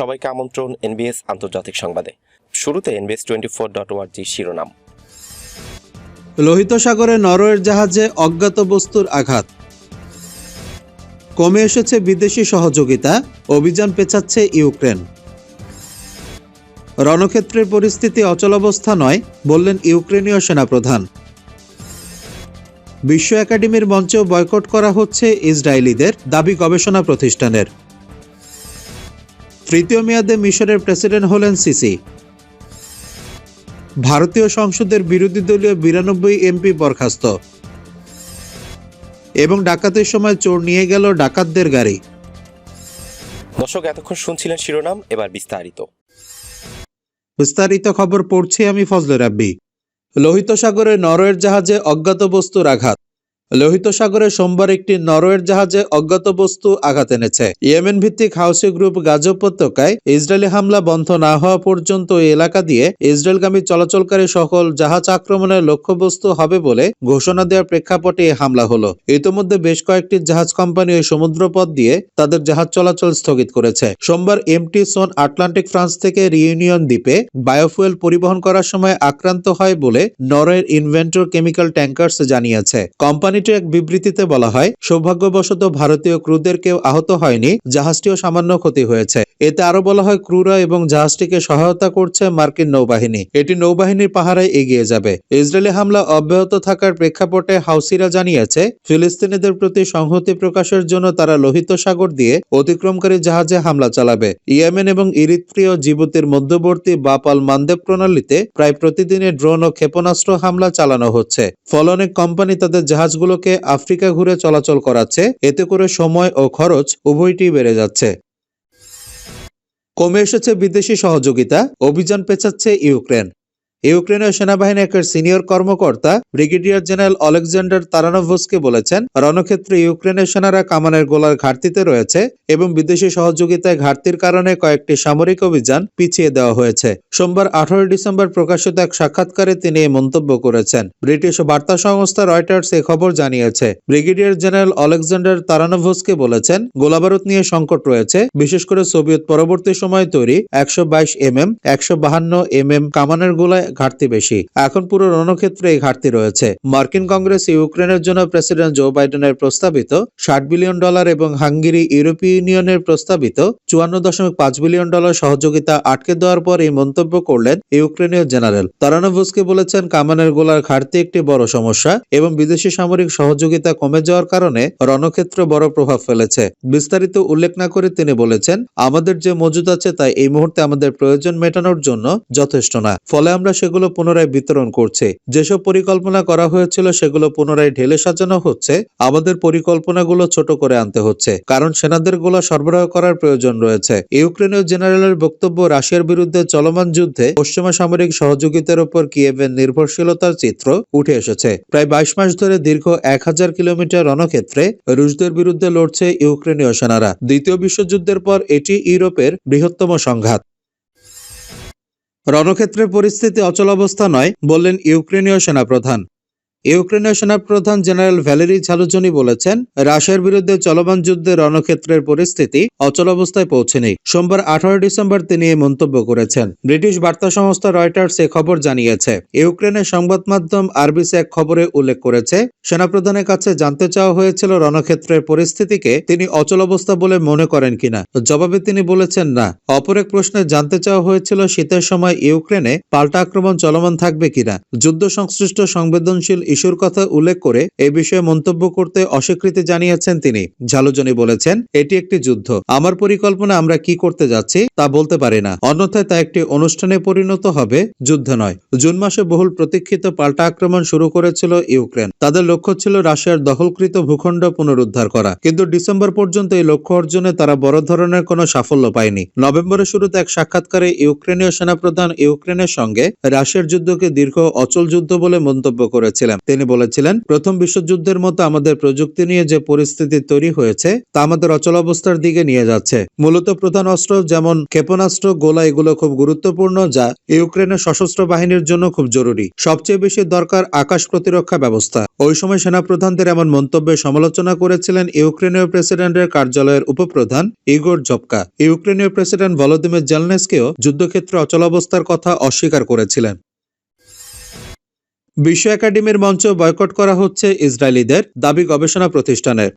সবাইকে আমন্ত্রণ এনবিএস আন্তর্জাতিক সংবাদে। শুরুতে এনবিএস টোয়েন্টি ফোর ডট ওয়ার্জি শিরোনাম। লোহিত সাগরে নরওয়ের জাহাজে অজ্ঞাত বস্তুর আঘাত। কমে এসেছে বিদেশি সহযোগিতা, অভিযান পেছাচ্ছে ইউক্রেন। রণক্ষেত্রের পরিস্থিতি অচলাবস্থা নয়, বললেন ইউক্রেনীয় সেনাপ্রধান। বিশ্ব একাডেমির মঞ্চেও বয়কট করা হচ্ছে ইসরায়েলিদের দাবি গবেষণা প্রতিষ্ঠানের। তৃতীয় মেয়াদে মিশরের প্রেসিডেন্ট হলেন সিসি। ভারতীয় সংসদের বিরোধী দলীয় বিরানব্বই এমপি বরখাস্ত। এবং ডাকাতের সময় চোর নিয়ে গেল ডাকাতদের গাড়ি। দর্শক এতক্ষণ শুনছিলেন শিরোনাম এবার বিস্তারিত। বিস্তারিত খবর পড়ছি আমি ফজলে রাব্বি। লোহিত সাগরে নরওয়ের জাহাজে অজ্ঞাত বস্তুর আঘাত। লোহিত সাগরে সোমবার একটি নরওয়ের জাহাজে অজ্ঞাত বস্তু আঘাত এনেছে। ইয়েমেন ভিত্তিক হাউসি গ্রুপ গাজ উপত্যকায় ইসরায়েলি হামলা বন্ধ না হওয়া পর্যন্ত এই এলাকা দিয়ে ইসরায়েলগামী চলাচলকারী সকল জাহাজ আক্রমণের লক্ষ্যবস্তু হবে বলে ঘোষণা দেওয়ার প্রেক্ষাপটে এই হামলা হলো। ইতিমধ্যে বেশ কয়েকটি জাহাজ কোম্পানি ওই সমুদ্রপথ দিয়ে তাদের জাহাজ চলাচল স্থগিত করেছে। সোমবার এমটি সোন আটলান্টিক ফ্রান্স থেকে রিইউনিয়ন দ্বীপে বায়োফুয়েল পরিবহন করার সময় আক্রান্ত হয় বলে নরওয়ের ইনভেন্টর কেমিক্যাল ট্যাঙ্কার্স জানিয়েছে। কোম্পানিটির এক বিবৃতিতে বলা হয়, সৌভাগ্যবশত ভারতীয় ক্রুদের কেউ আহত হয়নি, জাহাজটিও সামান্য ক্ষতি হয়েছে। এতে আরও বলা হয়, ক্রুরা এবং জাহাজটিকে সহায়তা করছে মার্কিন নৌবাহিনী। এটি নৌবাহিনীর পাহারায় এগিয়ে যাবে। ইসরায়েলি হামলা অব্যাহত থাকার প্রেক্ষাপটে হাউসিরা জানিয়েছে, ফিলিস্তিনিদের প্রতি সংহতি প্রকাশের জন্য তারা লোহিত সাগর দিয়ে অতিক্রমকারী জাহাজে হামলা চালাবে। ইয়েমেন এবং ইরিত্রীয় জিবুতির মধ্যবর্তী বাপাল মানদেব প্রণালীতে প্রায় প্রতিদিনই ড্রোন ও ক্ষেপণাস্ত্র হামলা চালানো হচ্ছে। ফলে অনেক কোম্পানি তাদের জাহাজগুলোকে আফ্রিকা ঘুরে চলাচল করাচ্ছে, এতে করে সময় ও খরচ উভয়টি বেড়ে যাচ্ছে। কমে এসেছে বিদেশি সহযোগিতা, অভিযান পেঁচাচ্ছে ইউক্রেন। ইউক্রেনের সেনাবাহিনীর এক সিনিয়র কর্মকর্তা, ব্রিগেডিয়ার জেনারেল অলেকজান্ডার তারানোভসকে বলেছেন, রণক্ষেত্রে ইউক্রেনের সেনারা কামানের গোলার ঘাটতিতে রয়েছে এবং বিদেশি সহযোগিতায় ঘাটতির কারণে কয়েকটি সামরিক অভিযান পিছিয়ে দেওয়া হয়েছে। সোমবার আঠারোই ডিসেম্বর প্রকাশিত এক সাক্ষাৎকারে তিনি এই মন্তব্য করেছেন। ব্রিটিশ বার্তা সংস্থা রয়টার্স এ খবর জানিয়েছে, ব্রিগেডিয়ার জেনারেল অলেকজান্ডার তারানোভসকে বলেছেন, গোলাবারুদ নিয়ে সংকট রয়েছে, বিশেষ করে সোভিয়েত পরবর্তী সময় তৈরি একশো বাইশ এম এম একশো বাহান্ন এম এম কামানের গোলায় ঘাটতি বেশি। এখন পুরো রণক্ষেত্রে এই ঘাটতি রয়েছে। মার্কিন কংগ্রেস ইউক্রেনের জন্য প্রেসিডেন্ট জো বাইডেনের প্রস্তাবিত ষাট বিলিয়ন ডলার এবং হাঙ্গেরি ইউরোপীয় ইউনিয়নের প্রস্তাবিত চুয়ান্ন দশমিক পাঁচ বিলিয়ন ডলার সহযোগিতা আটকে দেওয়ার পর এই মন্তব্য করলেন ইউক্রেনীয় জেনারেল। তারানোভসকি বলেছেন, কামানের গোলার ঘাটতি একটি বড় সমস্যা এবং বিদেশি সামরিক সহযোগিতা কমে যাওয়ার কারণে রণক্ষেত্রে বড় প্রভাব ফেলেছে। বিস্তারিত উল্লেখ না করে তিনি বলেছেন, আমাদের যে মজুদ আছে তাই এই মুহূর্তে আমাদের প্রয়োজন মেটানোর জন্য যথেষ্ট না। ফলে আমরা সেগুলো পুনরায় বিতরণ করছে। যেসব পরিকল্পনা করা হয়েছিল সেগুলো পুনরায় ঢেলে সাজানো হচ্ছে। আমাদের পরিকল্পনাগুলো ছোট করে আনতে হচ্ছে, কারণ সেনাদের গোলা সরবরাহ করার প্রয়োজন রয়েছে। ইউক্রেনীয় জেনারেলের বক্তব্য, রাশিয়ার বিরুদ্ধে চলমান যুদ্ধে পশ্চিমা সামরিক সহযোগিতার উপর কিয়েভের নির্ভরশীলতার চিত্র উঠে এসেছে। প্রায় বাইশ মাস ধরে দীর্ঘ এক হাজার কিলোমিটার রণক্ষেত্রে রুশদের বিরুদ্ধে লড়ছে ইউক্রেনীয় সেনারা। দ্বিতীয় বিশ্বযুদ্ধের পর এটি ইউরোপের বৃহত্তম সংঘাত। রণক্ষেত্রের পরিস্থিতি অচলাবস্থা নয় বললেন ইউক্রেনীয় সেনাপ্রধান। ইউক্রেনের সেনাপ্রধান জেনারেল ভ্যালেরি ঝালুজনি বলেছেন, রাশিয়ার বিরুদ্ধে চলমান যুদ্ধে রণক্ষেত্রের পরিস্থিতি অচলাবস্থায় পৌঁছেনি। সোমবার আঠারো ডিসেম্বর তিনি এই মন্তব্য করেছেন। ব্রিটিশ বার্তা সংস্থা রয়টার্স এ খবর জানিয়েছে, ইউক্রেনের সংবাদ মাধ্যম আরবিসি এক খবরে উল্লেখ করেছে, সেনাপ্রধানের কাছে জানতে চাওয়া হয়েছিল রণক্ষেত্রের পরিস্থিতিকে তিনি অচল অবস্থা বলে মনে করেন কিনা। জবাবে তিনি বলেছেন, না। অপর এক প্রশ্নে জানতে চাওয়া হয়েছিল, শীতের সময় ইউক্রেনে পাল্টা আক্রমণ চলমান থাকবে কিনা? যুদ্ধ সংশ্লিষ্ট সংবেদনশীল ইস্যুর কথা উল্লেখ করে এ বিষয়ে মন্তব্য করতে অস্বীকৃতি জানিয়েছেন তিনি। ঝালুজনি বলেছেন, এটি একটি যুদ্ধ। আমার পরিকল্পনা আমরা কি করতে যাচ্ছি তা বলতে পারি না। অন্যথায় তা একটি অনুষ্ঠানে পরিণত হবে, যুদ্ধ নয়। জুন মাসে বহুল প্রতীক্ষিত পাল্টা আক্রমণ শুরু করেছিল ইউক্রেন। তাদের লক্ষ্য ছিল রাশিয়ার দখলকৃত ভূখণ্ড পুনরুদ্ধার করা। কিন্তু ডিসেম্বর পর্যন্ত এই লক্ষ্য অর্জনে তারা বড় ধরনের কোনো সাফল্য পায়নি। নভেম্বরের শুরুতে এক সাক্ষাৎকারে ইউক্রেনীয় সেনাপ্রধান ইউক্রেনের সঙ্গে রাশিয়ার যুদ্ধকে দীর্ঘ অচল যুদ্ধ বলে মন্তব্য করেছিলেন। তিনি বলেছিলেন, প্রথম বিশ্বযুদ্ধের মতো আমাদের প্রযুক্তি নিয়ে যে পরিস্থিতি তৈরি হয়েছে, তা আমাদের অচলাবস্থার দিকে নিয়ে যাচ্ছে। মূলত প্রধান অস্ত্র যেমন ক্ষেপণাস্ত্র, গোলা, এগুলো খুব গুরুত্বপূর্ণ, যা ইউক্রেনের সশস্ত্র বাহিনীর জন্য খুব জরুরি। সবচেয়ে বেশি দরকার আকাশ প্রতিরক্ষা ব্যবস্থা। ওই সময় সেনাপ্রধানদের এমন মন্তব্যের সমালোচনা করেছিলেন ইউক্রেনীয় প্রেসিডেন্টের কার্যালয়ের উপপ্রধান ইগোর জপকা ইউক্রেনীয় প্রেসিডেন্ট ভলোদিমির জেলনেসকেও যুদ্ধক্ষেত্রে অচলাবস্থার কথা অস্বীকার করেছিলেন। বিশ্ব একাডেমির মঞ্চ বয়কট করা হচ্ছে ইসরায়েলিদের দাবি গবেষণা প্রতিষ্ঠানের।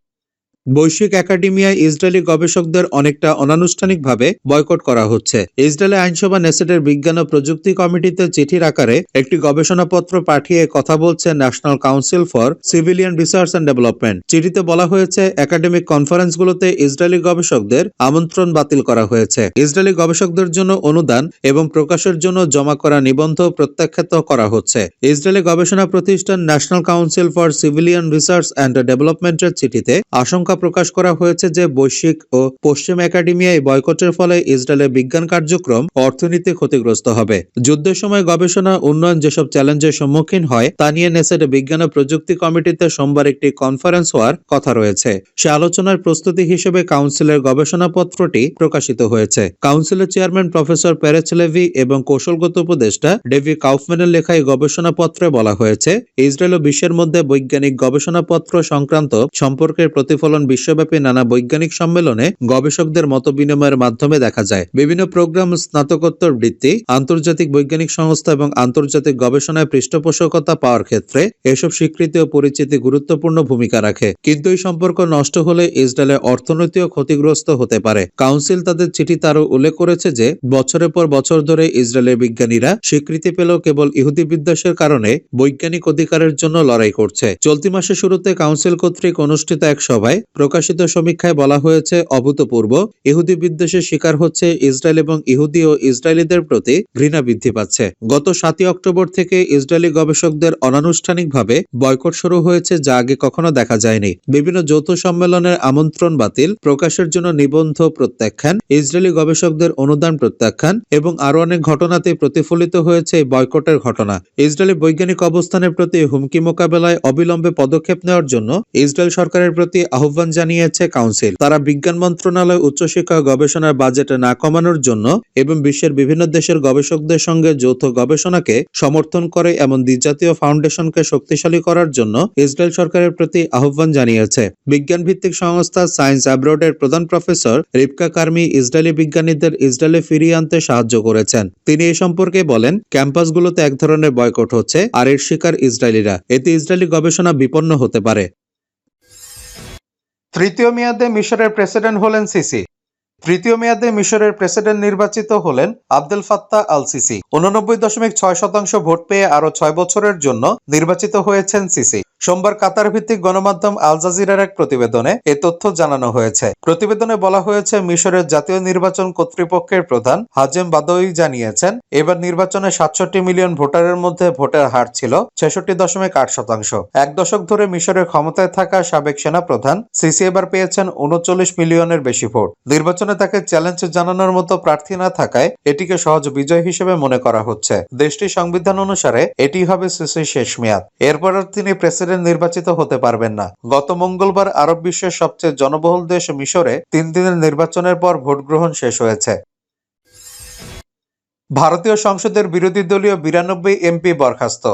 বৈশ্বিক একাডেমিয়ায় ইসরায়েলি গবেষকদের অনেকটা অনানুষ্ঠানিকভাবে বয়কট করা হচ্ছে। ইসরায়েলি আইনসভা নেসেটের বিজ্ঞান ও প্রযুক্তি কমিটিতে চিঠির আকারে একটি গবেষণাপত্র পাঠিয়ে কথা বলছে national council for civilian research and development. চিঠিতে বলা হয়েছে, একাডেমিক কনফারেন্সগুলোতে ইসরায়েলি গবেষকদের আমন্ত্রণ বাতিল করা হয়েছে। ইসরায়েলি গবেষকদের জন্য অনুদান এবং প্রকাশের জন্য জমা করা নিবন্ধ প্রত্যাখ্যাত করা হচ্ছে। ইসরায়েলি গবেষণা প্রতিষ্ঠান national council for civilian research and ডেভেলপমেন্টের চিঠিতে আশঙ্কা প্রকাশ করা হয়েছে যে বৈশ্বিক ও পশ্চিম একাডেমিয়ায় বয়কটের ফলে ইসরায়েলের বিজ্ঞান কার্যক্রম অর্থনীতি ক্ষতিগ্রস্ত হবে। যুদ্ধের সময় গবেষণা, উন্নয়ন যেসব চ্যালেঞ্জের সম্মুখীন হয়, তা নিয়ে নেসেট বিজ্ঞান ও প্রযুক্তি কমিটিতে সোমবার একটি কনফারেন্স হওয়ার কথা রয়েছে। সে আলোচনার প্রস্তুতি হিসেবে কাউন্সিলের গবেষণাপত্রটি প্রকাশিত হয়েছে। কাউন্সিলের চেয়ারম্যান প্রফেসর প্যারেচ লেভি এবং কৌশলগত উপদেষ্টা ডেভি কাউফম্যানের লেখা এই গবেষণাপত্রে বলা হয়েছে, ইসরায়েল ও বিশ্বের মধ্যে বৈজ্ঞানিক গবেষণাপত্র সংক্রান্ত সম্পর্কের প্রতিফলন বিশ্বব্যাপী নানা বৈজ্ঞানিক সম্মেলনে গবেষকদের মত বিনিময়ের মাধ্যমে দেখা যায়। বিভিন্ন প্রোগ্রাম স্নাতকোত্তর বৃত্তি, আন্তর্জাতিক বৈজ্ঞানিক সংস্থা এবং আন্তর্জাতিক গবেষণায় পৃষ্ঠপোষকতা পাওয়ার ক্ষেত্রে এসব স্বীকৃতি ও পরিচিতি গুরুত্বপূর্ণ ভূমিকা রাখে। কিন্তু এই সম্পর্ক নষ্ট হলে ইসরায়েলের অর্থনৈতিক ক্ষতিগ্রস্ত হতে পারে। কাউন্সিল তাদের চিঠিতে আরও উল্লেখ করেছে যে, বছরের পর বছর ধরে ইসরায়েলের বিজ্ঞানীরা স্বীকৃতি পেলেও কেবল ইহুদি বিদ্বেষের কারণে বৈজ্ঞানিক অধিকারের জন্য লড়াই করছে। চলতি মাসের শুরুতে কাউন্সিল কর্তৃক অনুষ্ঠিত এক সভায় প্রকাশিত সমীক্ষায় বলা হয়েছে, অভূতপূর্ব। ইহুদি বিদ্বেষের শিকার হচ্ছে ইসরায়েল এবং ইহুদি ও ইসরায়েলিদের প্রতি ঘৃণা বৃদ্ধি পাচ্ছে। গত সাতই অক্টোবর থেকে ইসরায়েলি গবেষকদের অনানুষ্ঠানিকভাবে বয়কট শুরু হয়েছে যা আগে কখনো দেখা যায়নি। বিভিন্ন যৌথ সম্মেলনের আমন্ত্রণ বাতিল, প্রকাশের জন্য নিবন্ধ প্রত্যাখ্যান, ইসরায়েলি গবেষকদের অনুদান প্রত্যাখ্যান এবং আরও অনেক ঘটনাতে প্রতিফলিত হয়েছে এই বয়কটের ঘটনা। ইসরায়েলি বৈজ্ঞানিক অবস্থানের প্রতি হুমকি মোকাবেলায় অবিলম্বে পদক্ষেপ নেওয়ার জন্য ইসরায়েল সরকারের প্রতি আহ্বান জানিয়েছে কাউন্সিল। তারা বিজ্ঞান মন্ত্রণালয়, উচ্চশিক্ষা, গবেষণার বাজেট না কমানোর জন্য এবং বিশ্বের বিভিন্ন দেশের গবেষকদের সঙ্গে যৌথ গবেষণাকে সমর্থন করে এমন দ্বিজাতীয় ফাউন্ডেশনকে শক্তিশালী করার জন্য ইসরায়েল সরকারের প্রতি আহ্বান জানিয়েছে। বিজ্ঞান ভিত্তিক সংস্থা সায়েন্স অ্যাব্রোডের প্রধান প্রফেসর রিপকা কার্মি ইসরায়েলি বিজ্ঞানীদের ইসরায়েলে ফিরিয়ে আনতে সাহায্য করেছেন। তিনি এ সম্পর্কে বলেন, ক্যাম্পাসগুলোতে এক ধরনের বয়কট হচ্ছে আর এর শিকার ইসরায়েলিরা। এতে ইসরায়েলি গবেষণা বিপন্ন হতে পারে। তৃতীয় মেয়াদে মিশরের প্রেসিডেন্ট হলেন সিসি। তৃতীয় মেয়াদে মিশরের প্রেসিডেন্ট নির্বাচিত হলেন আব্দুল ফাত্তাহ আল সিসি উননব্বই দশমিক ছয় শতাংশ ভোট পেয়ে আরও ছয় বছরের জন্য নির্বাচিত হয়েছেন সিসি। সোমবার কাতার ভিত্তিক গণমাধ্যম আল জাজিরার এক প্রতিবেদনে এ তথ্য জানানো হয়েছে। প্রতিবেদনে বলা হয়েছে, মিশরের জাতীয় নির্বাচন কর্তৃপক্ষের প্রধান হাজেম বাদই জানিয়েছেন, এবার নির্বাচনে সাতষট্টি মিলিয়ন ভোটারের মধ্যে ভোটের হার ছিল ছেষট্টি দশমিক আট শতাংশ। এক দশক ধরে মিশরের ক্ষমতায় থাকা সাবেক সেনা প্রধান সিসি এবার পেয়েছেন উনচল্লিশ মিলিয়নের বেশি ভোট। নির্বাচনে তাকে চ্যালেঞ্জ জানানোর মতো প্রার্থী না থাকায় এটিকে সহজ বিজয় হিসেবে মনে করা হচ্ছে। দেশটির সংবিধান অনুসারে এটি হবে সিসির শেষ মেয়াদ। এরপর তিনি প্রেসিডেন্ট নির্বাচিত হতে পারবেন না। গত মঙ্গলবার আরব বিশ্বের সবচেয়ে জনবহুল দেশ মিশরে তিন দিনের নির্বাচনের পর ভোট গ্রহণ শেষ হয়েছে। ভারতীয় সংসদের বিরোধী দলীয় বিরানব্বই এমপি বরখাস্ত।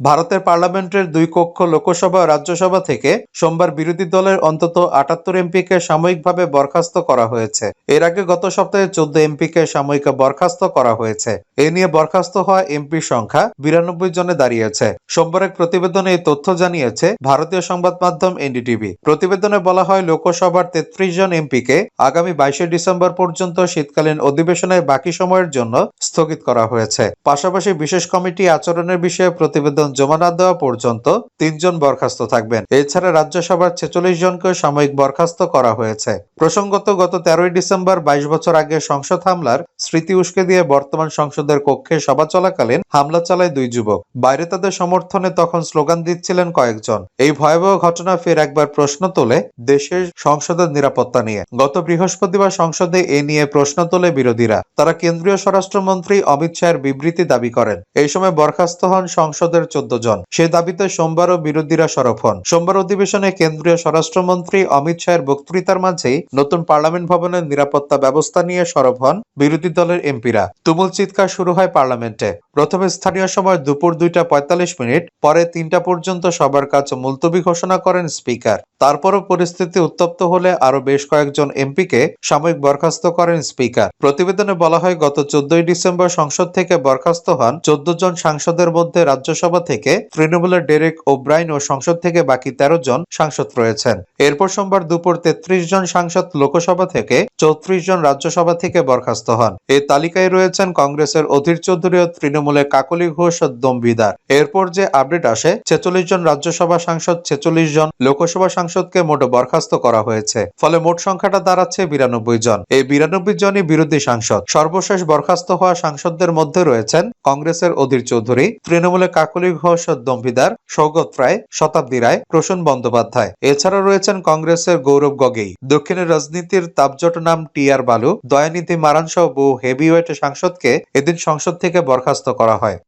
ভারতের পার্লামেন্টের দুই কক্ষ লোকসভা ও রাজ্যসভা থেকে সোমবার বিরোধী দলের অন্তত আটাত্তর এমপিকে সাময়িকভাবে বরখাস্ত করা হয়েছে। এর আগে গত সপ্তাহে চোদ্দ এমপিকে সাময়িক বরখাস্ত করা হয়েছে। এ নিয়ে বরখাস্ত হওয়া এমপির সংখ্যা বিরানব্বই জনে দাঁড়িয়েছে। সোমবার এক প্রতিবেদনে এই তথ্য জানিয়েছে ভারতীয় সংবাদ মাধ্যম এনডিটিভি। প্রতিবেদনে বলা হয়, লোকসভার তেত্রিশ জন এমপিকে আগামী বাইশে ডিসেম্বর পর্যন্ত শীতকালীন অধিবেশনের বাকি সময়ের জন্য স্থগিত করা হয়েছে। পাশাপাশি বিশেষ কমিটি আচরণের বিষয়ে প্রতিবেদন জমা না দেওয়া পর্যন্ত তিনজন বরখাস্ত থাকবেন। এছাড়া রাজ্যসভার ছেচল্লিশ জনকে সাময়িক বরখাস্ত করা হয়েছে। প্রসঙ্গত, গত তেরোই ডিসেম্বর বাইশ বছর আগে সংসদ হামলার স্মৃতি উস্কে দিয়ে বর্তমান সংসদের কক্ষে সভা চলাকালীন হামলা চালায় দুই যুবক। বাইরে তাদের সমর্থনে তখন স্লোগান দিচ্ছিলেন কয়েকজন। এই ভয়াবহ ঘটনা ফের একবার প্রশ্ন তোলে দেশের সংসদের নিরাপত্তা নিয়ে। গত বৃহস্পতিবার সংসদে এ নিয়ে প্রশ্ন তোলে বিরোধীরা। তারা কেন্দ্রীয় স্বরাষ্ট্রমন্ত্রী অমিত শাহের বিবৃতি দাবি করেন। এই সময় বরখাস্ত হন সংসদের চোদ্দ জন। সে দাবিতে সোমবারও বিরোধীরা সরব হন। সোমবার অধিবেশনে কেন্দ্রীয় স্বরাষ্ট্রমন্ত্রী অমিত শাহের বক্তৃতার মাঝেই নতুন পার্লামেন্ট ভবনের নিরাপত্তা ব্যবস্থা নিয়ে সরব হন বিরোধী দলের এমপিরা। তুমুল চিৎকার শুরু হয় পার্লামেন্টে। প্রথমে স্থানীয় সময় দুপুর দুইটা পঁয়তাল্লিশ মিনিট, পরে তিনটা পর্যন্ত সবার কাছে মুলতবি ঘোষণা করেন স্পিকার। তারপরও পরিস্থিতি উত্তপ্ত হলে আরও বেশ কয়েকজন এমপিকে সাময়িক বরখাস্ত করেন স্পিকার। প্রতিবেদনে বলা হয়, গত চোদ্দই ডিসেম্বর সংসদ থেকে বরখাস্ত হন চোদ্দ জন সাংসদের মধ্যে রাজ্যসভা থেকে তৃণমূলের ডেরেক ওব্রাইন ও সংসদ থেকে বাকি তেরো জন সাংসদ রয়েছেন। এরপর সোমবার দুপুর তেত্রিশ জন সাংসদ লোকসভা থেকে চৌত্রিশ জন রাজ্যসভা থেকে বরখাস্ত হন। এই তালিকায় রয়েছেন কংগ্রেসের অধীর চৌধুরী ও তৃণমূলের কাকলি ঘোষ ও দম্বিদার এরপর যে আপডেট আসে, ছেচল্লিশ জন রাজ্যসভা সাংসদ, ছেচল্লিশ জন লোকসভা সাংসদকে মোট বরখাস্ত করা হয়েছে। ফলে মোট সংখ্যাটা দাঁড়াচ্ছে বিরানব্বই জন। এই বিরানব্বই জনই বিরোধী সাংসদ। সর্বশেষ বরখাস্ত হওয়া সাংসদদের মধ্যে রয়েছেন কংগ্রেসের অধীর চৌধুরী, তৃণমূলের কাকলি ঘোষ দম্ভিদার সৌগত রায়, শতাব্দী রায়, প্রসূন বন্দ্যোপাধ্যায়। এছাড়া রয়েছেন কংগ্রেসের গৌরব গগেই দক্ষিণের রাজনীতির তাপজট নাম টি আর বালু, দয়ানিধি মারান সহ বহু হেভিওয়েট সাংসদকে এদিন সংসদ থেকে বরখাস্ত করা হয়।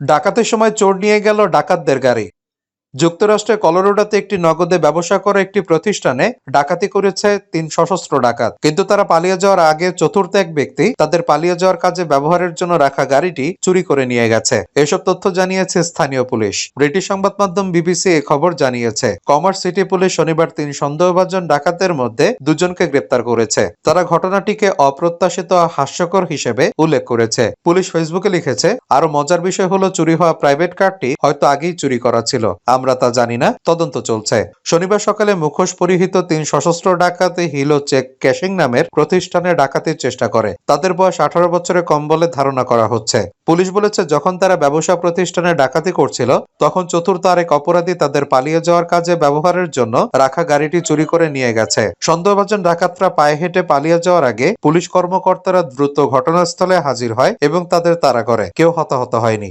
ডাকাতের সময় চোর নিয়ে গেল ডাকাতদের গাড়ি। যুক্তরাষ্ট্রের কলোরোডাতে একটি নগদে ব্যবসা করা একটি প্রতিষ্ঠানে ডাকাতি করেছে তিন সশস্ত্র ডাকাত। কিন্তু তারা পালিয়ে যাওয়ার আগে চতুর্থ এক ব্যক্তি তাদের পালিয়ে যাওয়ার কাজে ব্যবহারের জন্য রাখা গাড়িটি চুরি করে নিয়ে গেছে। এসব তথ্য জানিয়েছে স্থানীয় পুলিশ। ব্রিটিশ সংবাদ মাধ্যম বিবিসি এ খবর জানিয়েছে, কমার্স সিটি পুলিশ শনিবার তিন সন্দেহভাজন ডাকাতের মধ্যে দুজনকে গ্রেপ্তার করেছে। তারা ঘটনাটিকে অপ্রত্যাশিত হাস্যকর হিসেবে উল্লেখ করেছে। পুলিশ ফেসবুকে লিখেছে আরও মজার বিষয় হলো চুরি হওয়া প্রাইভেট কারটি হয়তো আগেই চুরি করা ছিল। আমরা তা জানি না। তদন্ত চলছে। শনিবার সকালে মুখোশ পরিহিত তিন সশস্ত্র ডাকাতে হিলো চেক ক্যাশিং নামের প্রতিষ্ঠানে ডাকাতির চেষ্টা করে। তাদের বয়স আঠারো বছরের কম বলে ধারণা করা হচ্ছে। পুলিশ বলেছে, যখন তারা ব্যবসা প্রতিষ্ঠানে ডাকাতি করছিল, তখন চতুর্থ আরেক অপরাধী তাদের পালিয়ে যাওয়ার কাজে ব্যবহারের জন্য রাখা গাড়িটি চুরি করে নিয়ে গেছে। সন্দেহভাজন ডাকাতরা পায়ে হেঁটে পালিয়ে যাওয়ার আগে পুলিশ কর্মকর্তারা দ্রুত ঘটনাস্থলে হাজির হয় এবং তাদের তাড়া করে। কেউ হতাহত হয়নি।